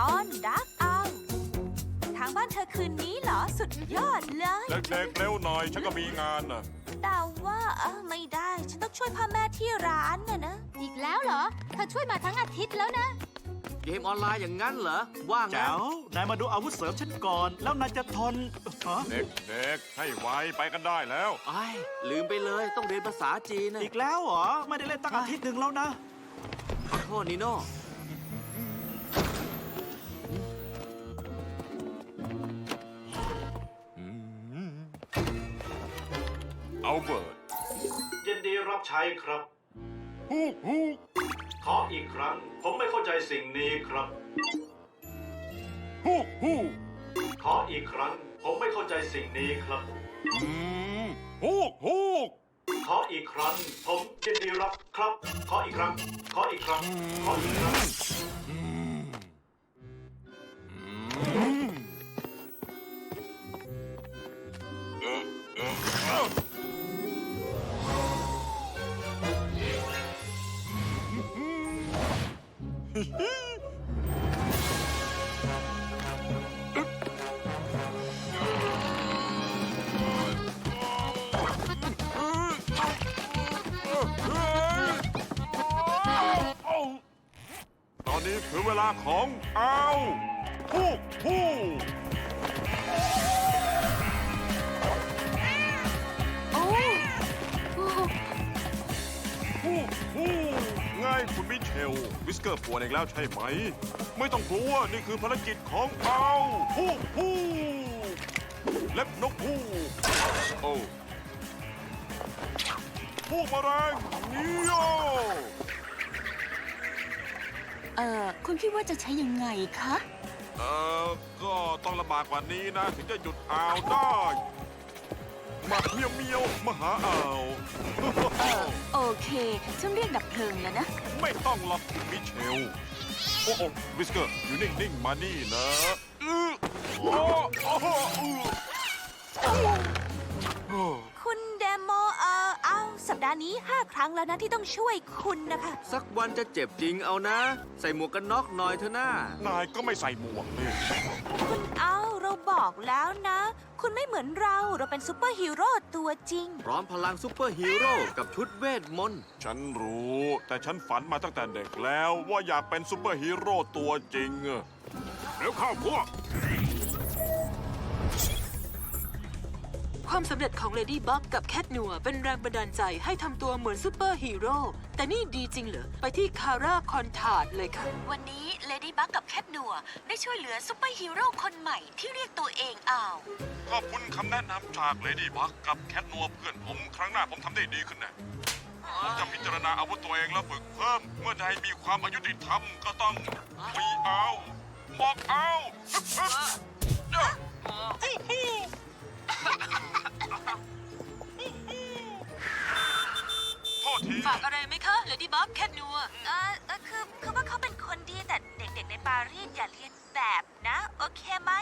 ตอนดักเอาทางบ้านเธอคืนนี้เหรอสุดยอดเลย เด็กๆเร็วหน่อยฉันก็มีงานน่ะ แต่ว่าเออไม่ได้ ฉันต้องช่วยพ่อแม่ที่ร้านน่ะนะ อีกแล้วเหรอ เธอช่วยมาทั้งอาทิตย์แล้วนะ เกมออนไลน์อย่างนั้นเหรอ ว่างนะแจ๋วนายมาดูอาวุธเสริมฉันก่อน แล้วนายจะทนฮะเด็กๆให้ไวไปกันได้แล้ว ไอ้ายลืมไปเลยต้องเรียนภาษาจีนนะอีกแล้วเหรอ ไม่ได้เล่นตั้งอาทิตย์หนึ่งแล้วนะ ขอโทษนิโน่ อาเบิร์ดยินดีรับใช้ครับ ฮูกฮูกขออีกครั้ง ผมไม่เข้าใจสิ่งนี้ครับ ฮูกฮูกขออีกครั้ง ผมไม่เข้าใจสิ่งนี้ครับ อืมฮูกฮูกขออีกครั้ง ผมยินดีรับครับ ขออีกครั้ง ขออีกครั้ง ขออีกครั้ง ตอนนี้คือเวลาของเอาฮูกฮูกโอ้ฮูกฮูกไง่ายคุณมิ ชล วิสเกอร์ปวดอีกแล้วใช่ไหม ไม่ต้องกลัว นี่คือภารกิจของเอาฮูกฮูกเล็บนกฮูกโอ้ฮูกมาแรงเงี้ยวเอ่อคุณคิดว่าจะใช้ยังไงคะ เออก็ต้องลำบากกว่านี้นะ ถึงจะหยุดอ่าวได้ มาเมียวเมียวมาหาอ่าวโอเค ฉันเรียกดับเพลิงแล้วนะ ไม่ต้องหรอกมิเชล โอ้โอ้วิสเกอร์อยู่นิ่งๆมานี่นะอื้อโอ้โอ้อื้อโอ้คุณเดโมเออเอาสัปดาห์นี้ 5 ครั้งแล้วนะที่ต้องช่วยคุณนะคะ สักวันจะเจ็บจริงเอานะ ใส่หมวกกันน็อกหน่อยเถอะนะนายก็ไม่ใส่หมวกนี่คุณเอาเราบอกแล้วนะ คุณไม่เหมือนเรา เราเป็นซูเปอร์ฮีโร่ตัวจริง พร้อมพลังซูเปอร์ฮีโร่กับชุดเวทมนต์ ฉันรู้ แต่ฉันฝันมาตั้งแต่เด็กแล้วว่าอยากเป็นซูเปอร์ฮีโร่ตัวจริงอะเร็วเข้าพวก ความสำเร็จของเลดี้บั g กับแคทนัวเป็นแรงบันดาลใจให้ทำตัวเหมือนซูเปอร์ฮีโร่แต่นี่ดีจริงเหรอ ไปที่คาร่าคอนทาร์ดเลยค่ะ วันนี้เลดี้บักกับแคทนัวได้ช่วยเหลือซุปเปอร์ฮีโร่คนใหม่ที่เรียกตัวเองอ้าว ขอบคุณคำแนะนำจากเลดี้บักกับแคทนัวเพื่อนผมครั้งหน้าผมทำได้ดีขึ้นแน่ผมจะพิจารณาอาวุธตัวเองแล้วฝึกเพิ่ม เมื่อใดมีความอายุติธรรมก็ต้องมีเอาบอกเอาากอะไรไหมคะเลดี้บั g แคทนัวเออเออคือคือว่าเขาเป็นคนดีแต่เด็กๆในปารีสอย่าเรียนแบบนะ โอเคไหม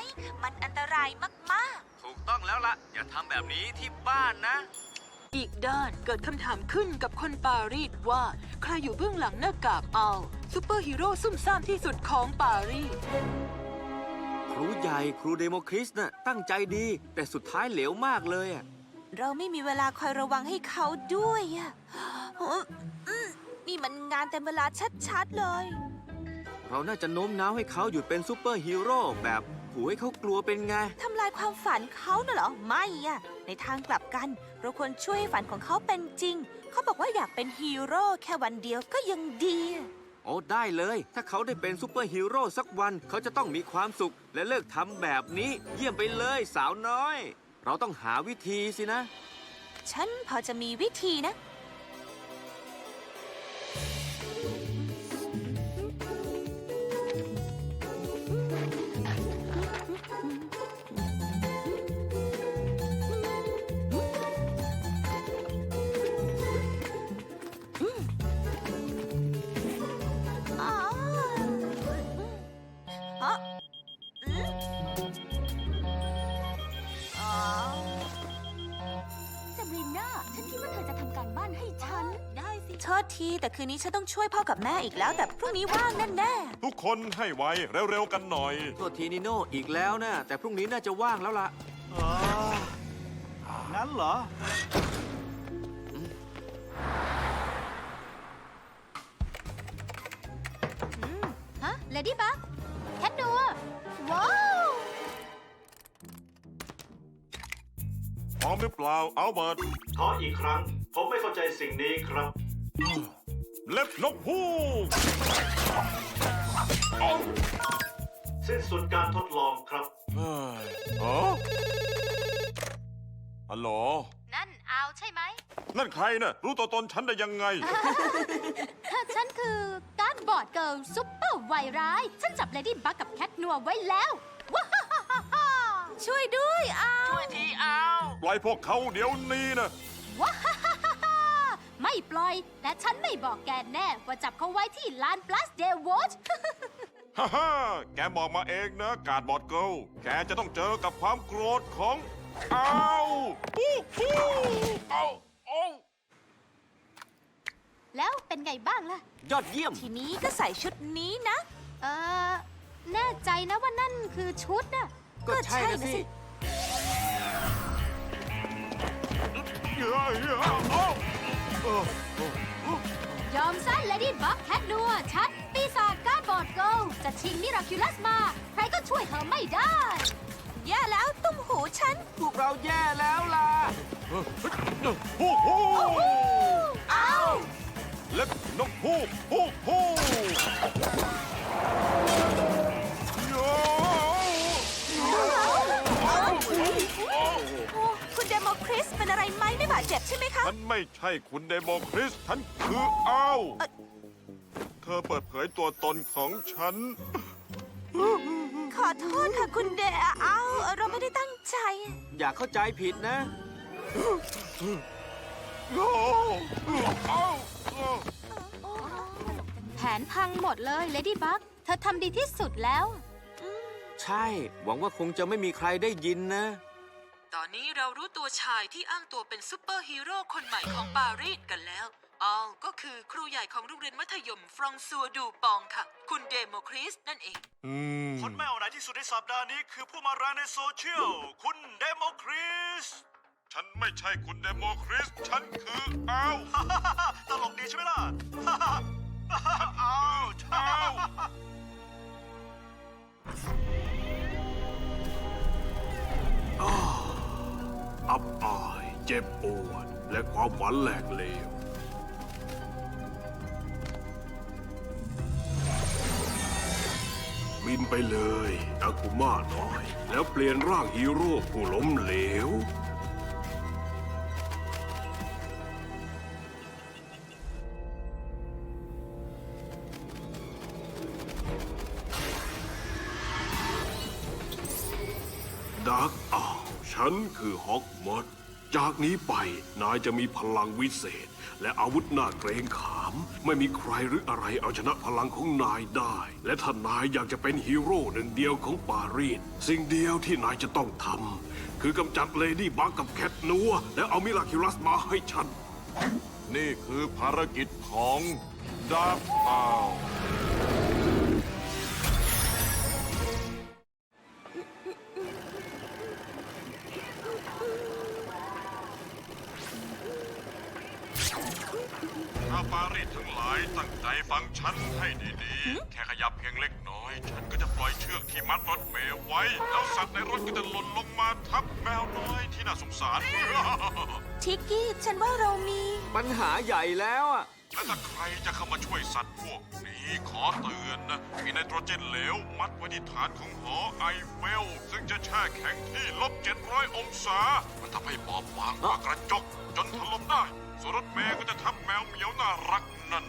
มันอันตรายมากถูกต้องแล้วล่ะ อย่าทำแบบนี้ที่บ้านนะ อีกด้านเกิดคำถามขึ้นกับคนปารีสว่า ใครอยู่เบื้องหลังหน้ากากเอาซูเปอร์ฮีโร่ซุ่มซ่ามที่สุดของปารีสครูใหญ่ครูเดโมคริสน่ะตั้งใจดี แต่สุดท้ายเหลวมากเลยอะๆเราไม่มีเวลาคอยระวังให้เขาด้วยอะ โอ้อืมนี่มันงานเต็มเวลาชัดๆเลย เราน่าจะโน้มน้าวให้เขาหยุดเป็นซูเปอร์ฮีโร่แบบผูให้เขากลัวเป็นไง ทำลายความฝันเขาน่ะเหรอ ไม่อะในทางกลับกัน เราควรช่วยให้ฝันของเขาเป็นจริง เขาบอกว่าอยากเป็นฮีโร่แค่วันเดียวก็ยังดี โอ้ได้เลย ถ้าเขาได้เป็นซูเปอร์ฮีโร่สักวันเขาจะต้องมีความสุข และเลิกทำแบบนี้ เยี่ยมไปเลยสาวน้อย เราต้องหาวิธีสินะ ฉันพอจะมีวิธีนะ ที แต่คืนนี้ฉันต้องช่วยพ่อกับแม่อีกแล้ว แต่พรุ่งนี้ว่างแน่ทุกคนให้ไวเร็วๆกันหน่อย โทษทีนิโน่อีกแล้วนะ แต่พรุ่งนี้น่าจะว่างแล้วล่ะเอองั้นเหรอ ฮะเลดี้บักแคทนัวว้าวพร้อมหรือเปล่าอัลเบิร์ตขออีกครั้ง ผมไม่เข้าใจสิ่งนี้ครับ เล็บนกฮูกสิ้นสุดการทดลองครับ เฮ้ยเออฮัลโหล นั่นเอาใช่ไหม นั่นใครน่ะ รู้ตัวตนฉันได้ยังไง ฉันคือการดบอร์ดเกิร์ลซุปเปอร์ไวร้าย ฉันจับเลดี้บักกับแคทนัวไว้แล้วว้าฮ่าฮ่าฮ่าฮ่าๆช่วยด้วยอ้าช่วยทีเอา ปล่อยพวกเขาเดี๋ยวนี้นะว้าฮ่าฮ่าฮ่าฮ่าไม่ปล่อย และฉันไม่บอกแกแน่ว่าจับเขาไว้ที่ลานปลัสเดวอชฮ่าฮ่าแกบอกมาเองนะ การบอดเกิลแกจะต้องเจอกับความโกรธของอ้าวฮู้ฮู้เอาเอาแล้วเป็นไงบ้างล่ะ ยอดเยี่ยม ทีนี้ก็ใส่ชุดนี้นะ เออแน่ใจนะว่านั่นคือชุดน่ะก็ใช่นะสิเฮ้ยเอาเออย อมซะเลดี้บักแคทนัวฉันปีศาจการดบอร์ดเกิลจะชิงมิราคิลัสมา ใครก็ช่วยเธอไม่ได้ แย่แล้วตุ้มหูฉัน พวกเราแย่แล้วล่ะฮู้ฮู้เอาเล็บนกฮูกฮู้ฮู้โเป็นอะไรไหมไม่บาดเจ็บใช่ไหมคะ ฉันไม่ใช่คุณเดโมคริส ฉันคืออ้าวเอ่อเธอเปิดเผยตัวตนของฉัน ขอโทษค่ะคุณเดเอาเราไม่ได้ตั้งใจ อย่าเข้าใจผิดนะ โอ้อ้าวอ้าวแผนพังหมดเลยเลดี้บักเธอทำดีที่สุดแล้ว ใช่ หวังว่าคงจะไม่มีใครได้ยินนะ ตอนนี้เรารู้ตัวชายที่อ้างตัวเป็นซูเปอร์ฮีโร่คนใหม่ของปารีสกันแล้ว ออลก็คือครูใหญ่ของโรงเรียนมัธยมฟรองซัวดูปองค่ะ คุณเดโมคริสนั่นเอง อืมคนไม่เอาไหนที่สุดในสัปดาห์นี้คือผู้มาแรงในโซเชียล คุณเดโมคริส ฉันไม่ใช่คุณเดโมคริส ฉันคืออ้าวตลกดีใช่ไหมล่ะ อ้าวอ้าว อับอายเจ็บปวด และความหวันแหลกเลวบินไปเลยอากุมาน้อย แล้วเปลี่ยนร่างฮีโร่ผู้ล้มเหลว นคือฮอกมอดจากนี้ไปนายจะมีพลังวิเศษ และอาวุธหน่าเกรงขาม ไม่มีใครหรืออะไรเอาชนะพลังของนายได้ และถ้านายอยากจะเป็นฮีโร่หนึ่งเดียวของปารีสสิ่งเดียวที่นายจะต้องทำคือกำจัดเลดี้บักกับแคทนัวแล้วเอามิราคิลัสมาให้ฉัน นี่คือภารกิจของดาบอ้า แค่ขยับเพียงเล็กน้อย ฉันก็จะปล่อยเชือกที่มัดรถเมล์ไว้ แล้วสัตว์ในรถก็จะหล่นลงมาทับแมวน้อยที่น่าสงสารทิกกี้ ฉันว่าเรามี ปัญหาใหญ่แล้วอะ และถ้าใครจะเข้ามาช่วยสัตว์พวกนี้ขอเตือนนะมีไนโตรเจนเหลว มัดไว้ที่ฐานของหอไอเฟล ซึ่งจะแช่แข็งที่ลบ700 องศา มันทำให้บอบบางกว่ากระจก จนถล่มได้ส่วนรถเมย์ก็จะทับแมวเหมียวน่ารักนั่น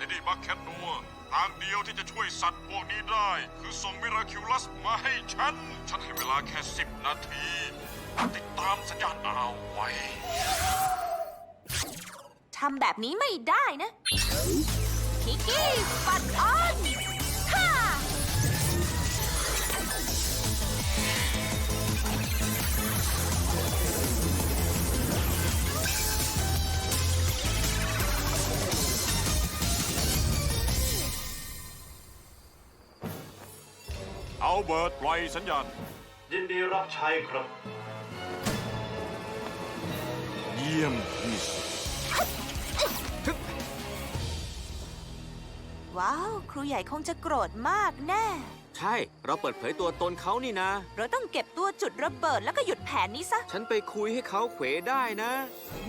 ในดีบัคแคทนัวทางเดียวที่จะช่วยสัตว์พวกนี้ได้ คือส่งมิราคิวลัสมาให้ฉัน ฉันให้เวลาแค่สิบนาที ติดตามสัญญาณเอาไว้ ทำแบบนี้ไม่ได้นะ พิกกี้ ปัดออน เอาเบิร์ตปล่อยสัญญาณ ยินดีรับใช้ครับ เยี่ยมที่สุดว้าว ครูใหญ่คงจะโกรธมากแน่ ใช่ เราเปิดเผยตัวตนเขานี่นะ เราต้องเก็บตัวจุดระเบิดแล้วก็หยุดแผนนี้ซะ ฉันไปคุยให้เขาเขวได้นะ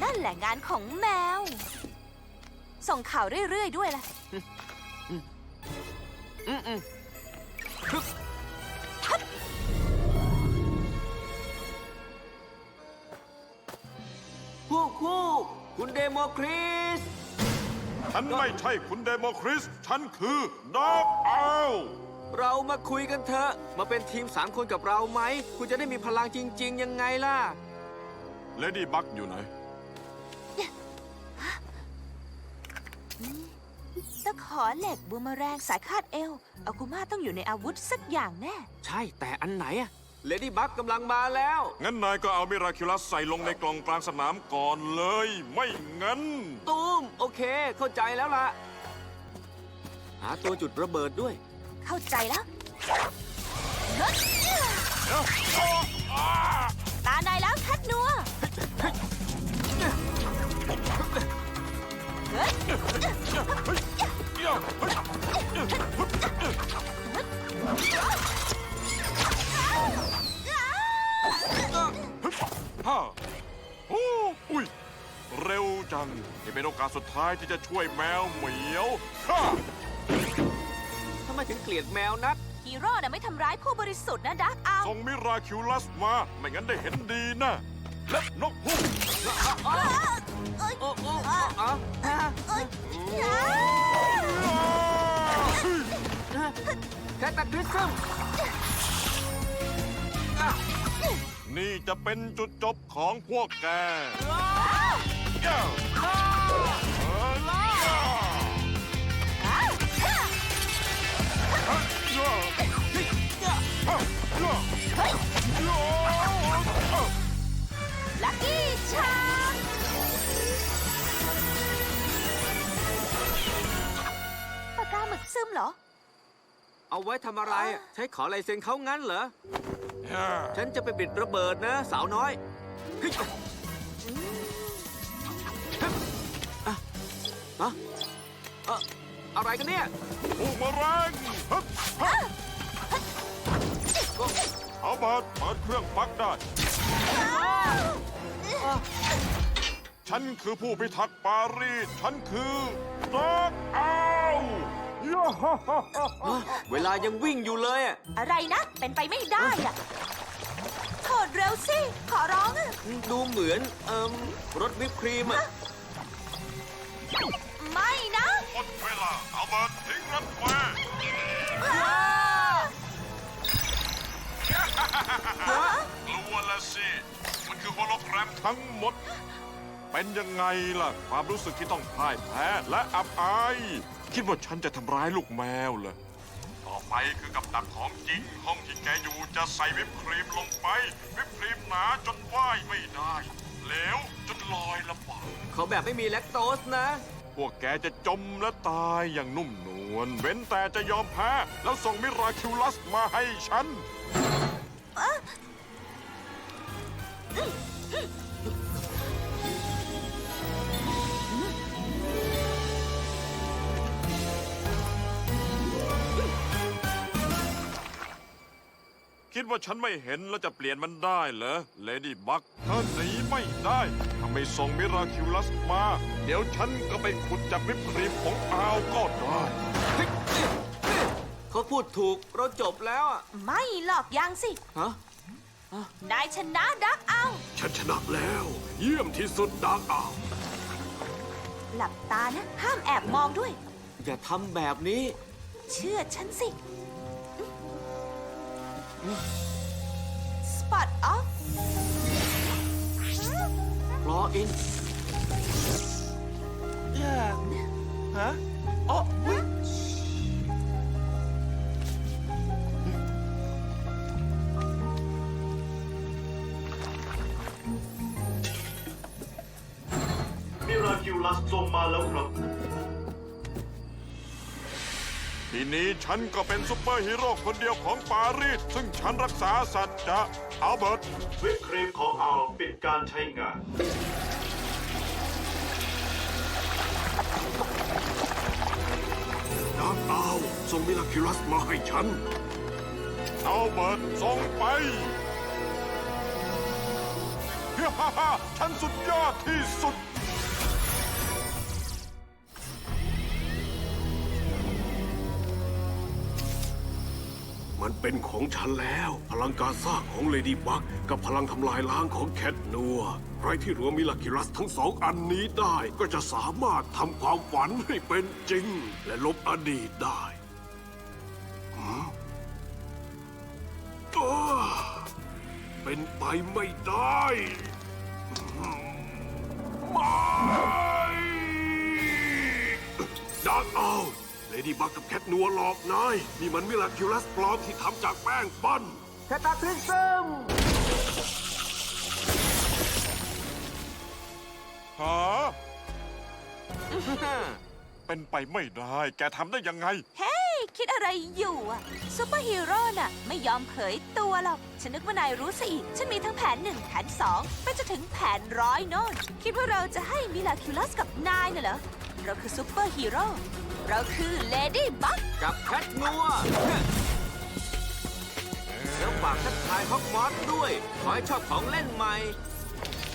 นั่นแหละงานของแมว ส่งข่าวเรื่อย ๆ ด้วยล่ะ อืมอืม โมคริส ฉันไม่ใช่คุณเดโมคริส ฉันคือด็อกเอาเรามาคุยกันเถอะ มาเป็นทีมสามคนกับเราไหม คุณจะได้มีพลังจริง ๆ ยังไงล่ะ เลดี้บักอยู่ไหน ตะขอเหล็กบูมเมอแรงสายคาดเอวอาคุมาต้องอยู่ในอาวุธสักอย่างแน่ ใช่แต่อันไหนอะ เลดี้บักกำลังมาแล้ว งั้นนายก็เอามิราคิลัสใส่ลงในกล่องกลางสนามก่อนเลย ไม่งั้น ตูม โอเค เข้าใจแล้วล่ะ หาตัวจุดระเบิดด้วย เข้าใจแล้วตานายแล้วคัดนัวเฮ้ยฮ่าโอ้อุ้ย เร็วจังนี่เป็นโอกาสสุดท้ายที่จะช่วยแมวเหมียวฮ่าทำไมถึงเกลียดแมวนัก ฮีโร่น่ะไม่ทำร้ายผู้บริสุทธิ์นะดักเอาส่งมิราคิลัสมา ไม่งั้นได้เห็นดีนะและนกฮูกโอ้โอ้อ๋อแคตาคริสซึม นี่จะเป็นจุดจบของพวกแกลักกี้ชา เอาไว้ทำอะไรอะใช้ขอลายเซ็นเขางั้นเหรอย่าฉันจะไปบิดระเบิดนะ สาวน้อยเฮ้ยอะอะอะอะไรกันเนี่ย บูมเมอแรงฮึบฮึบเอาเบิดเปิดเครื่องฟักได้ ฉันคือผู้พิทักษ์ปารีส ฉันคือด็อกเอา ย่าฮ่าฮ่าฮ่าอะเวลายังวิ่งอยู่เลยอะอะไรนะ เป็นไปไม่ได้อะโถดเร็วสิ ขอร้องอะดูเหมือนเอ่มรถวิปครีมอะไม่นะหมดเวลาเอาเบิดทิ้งรถแวร์กลัวละสิ มันคือโฮโลแกรมทั้งหมด เป็นยังไงล่ะ ความรู้สึกที่ต้องพ่ายแพ้และอับอาย คิดว่าฉันจะทำร้ายลูกแมวเหรอ ต่อไปคือกับดักของจริง ห้องที่แกอยู่จะใส่วิปครีมลงไป วิปครีมหนาจนว่ายไม่ได้เหลวจนลอยลำบากเขาแบบไม่มีแลคโตสนะ พวกแกจะจมและตายอย่างนุ่มนวลเว้นแต่จะยอมแพ้ แล้วส่งมิราคิวลัสมาให้ฉัน คิดว่าฉันไม่เห็นแล้วจะเปลี่ยนมันได้เหรอเลดี้บักเธอหนีไม่ได้ถ้าไม่ส่งมิราคิวลัสมา เดี๋ยวฉันก็ไปขุดจากวิปครีมของอาวก็ได้เขาพูดถูกเราจบแล้วอะไม่หรอกยังสิ ฮะนายชนะดักเอาฉันชนะแล้ว เยี่ยมที่สุดดักอ้าวหลับตานะ ห้ามแอบมองด้วย อย่าทำแบบนี้ เชื่อฉันสิ สปอตออฟรออินฮะอ๋ออุ๊ยมิราคิวลัสส่งมาแล้วครับ ทีทีนี้ฉันก็เป็นซุปเปอร์ฮีโร่คนเดียวของปารีส ซึ่งฉันรักษาสัจจะอัลเบิร์ตวิปครีมของเอาปิดการใช้งานดักเอาส่งมิลาคิลัสมาให้ฉัน อัลเบิร์ตส่งไปฮ่าฮ่าฮ่าฉันสุดยอดที่สุด มันเป็นของฉันแล้ว พลังการสร้างของเลดี้บักกับพลังทำลายล้างของแคทนัว ใครที่รวมมิลาคิลัสทั้งสองอันนี้ได้ ก็จะสามารถทำความฝันให้เป็นจริง และลบอดีตได้เป็นไปไม่ได้ ไม่ดักเอา เลดี้บักกับแคทนัวหลอกนาย นี่มันมิลาคิลัสปลอมที่ทำจากแป้งปั้น แคตาคริซึมฮะ เป็นไปไม่ได้ แกทำได้ยังไง เฮ้ย คิดอะไรอยู่อะซูเปอร์ฮีโร่น่ะ ไม่ยอมเผยตัวหรอก ฉันนึกว่านายรู้ซะอีก ฉันมีทั้งแผนหนึ่งแผนสองไปจนถึงแผนร้อยโน่น คิดว่าเราจะให้มิลาคิลัสกับนายน่ะเหรอ เราคือซูเปอร์ฮีโร่ เราคือเลดี้บัคกับแคทนัวแล้วฝากทักทายฮอกมอสด้วย ขอให้ชอบของเล่นใหม่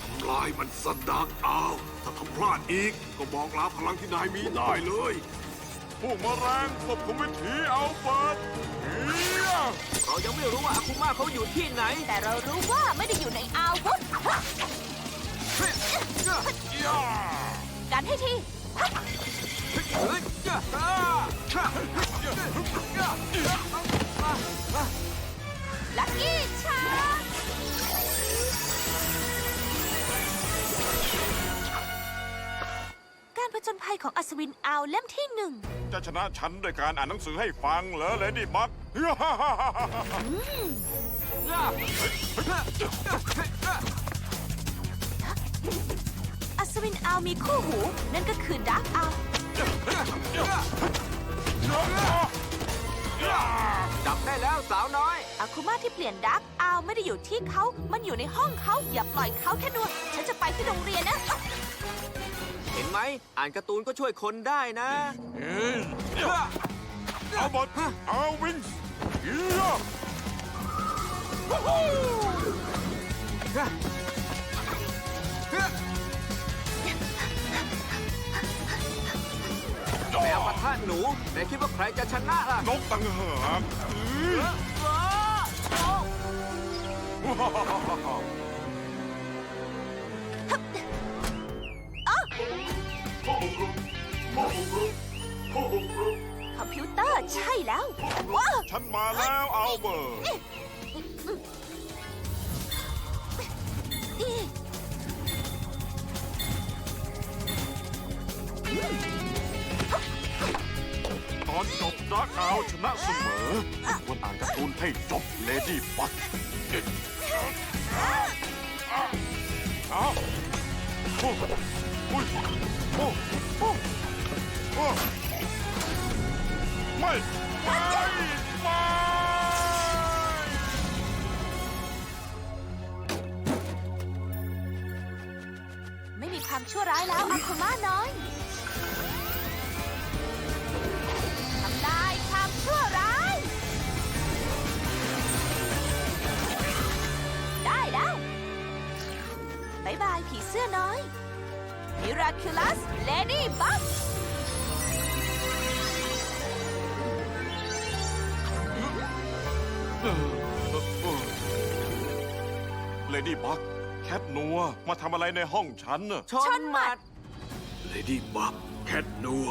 ทำลายมันสดักเอาถ้าทำพลาดอีกก็บอกลาพลังที่นายมีได้เลย พวกมแมลงควบคุมวิถีอัลเบิร์ตเฮียเรายังไม่รู้ว่าอาคุมาเขาอยู่ที่ไหน แต่เรารู้ว่าไม่ได้อยู่ในอาวุธย่ากันให้ที ลัคกี้ชาร์การผจญภัยของอัศวินอาวเล่มที่หนึ่ง จะชนะฉันด้วยการอ่านหนังสือให้ฟังเหรอเลดี้บักฮ่าฮ่าฮ่าฮ่าฮ่าอัศวินอาวมีคู่หู นั่นก็คือดาร์กอาว จับได้แล้วสาวน้อย อาคุมาที่เปลี่ยนดาร์กอาวไม่ได้อยู่ที่เขา มันอยู่ในห้องเขา อย่าปล่อยเขาแค่นวดฉันจะไปที่โรงเรียนนะ เห็นไหม อ่านการ์ตูนก็ช่วยคนได้นะเฮ้ยเอาบอดเอาวิงส์ แมวปะทะหนูแต่คิดว่าใครจะชนะล่ะนกต่างหากผู้บุกรุกผู้บุกรุกผู้บุกรุกคอมพิวเตอร์ใช่แล้วว้าวฉันมาแล้วอัลเบิร์ต เอาชนะเสมอควรอ่านการ์ตูนให้จบเลดี้บักเอาโอ้โอ้ยโอ้โอ้โอ้ไม่ไม่ไม่ไม่มีความชั่วร้ายแล้วอาคุมาน้อยายบายผีเสื้อน้อย Miraculous Lady Bug เลดี้บักแคทนัวมาทำอะไรในห้องฉันน่ะ ชนหมัด เลดี้บักแคทนัว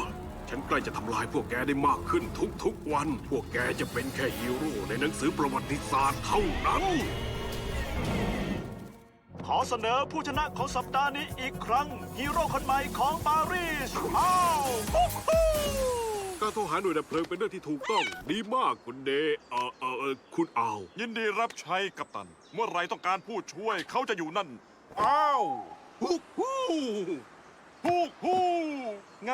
ฉันใกล้จะทำลายพวกแกได้มากขึ้นทุกๆวัน พวกแกจะเป็นแค่ฮีโร่ในหนังสือประวัติศาสตร์เท่านั้น เสนอผู้ชนะของสัปดาห์นี้อีกครั้ง ฮีโร่คนใหม่ของปารีสอ้าวปุ๊กฮู้การโทรหาหน่วยดับเพลิงเป็นเรื่องที่ถูกต้อง ดีมากคุณเดเออเออเออคุณเอายินดีรับใช้กัปตัน เมื่อไหรต้องการผู้ช่วยเขาจะอยู่นั่น อ้าวฮู้ฮู้ฮู้ฮู้ไง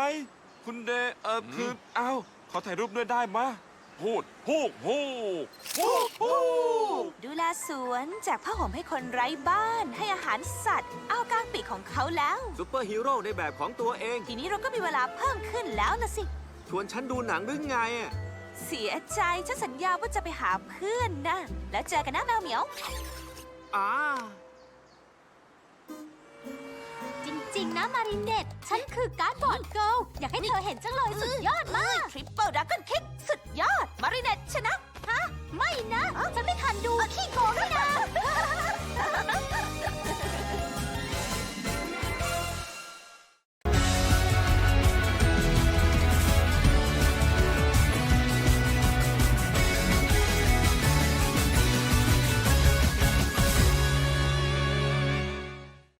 คุณเดเออคืออ้าวขอถ่ายรูปด้วยได้มะ พูดพูดพูดพูดพูดดูแลสวนแจกผ้าห่มให้คนไร้บ้านให้อาหารสัตว์ เอากลางปีกของเขาแล้ว ซูเปอร์ฮีโร่ในแบบของตัวเอง ทีนี้เราก็มีเวลาเพิ่มขึ้นแล้วนะสิ ชวนฉันดูหนังหรือไงอะเสียใจฉันสัญญาว่าจะไปหาเพื่อนนะ แล้วเจอกันนะแมวเหมียว อ่า จริงนะมารินเดตฉันคือการ์ดบอร์ดเกิลอยากให้เธอเห็นจังเลยสุดยอดมากทริปเปิลดักกันคิกสุดยอด มารินเดตชนะ ฮะ ไม่นะ ฉันไม่ทันดูขี้โกงด้วนะ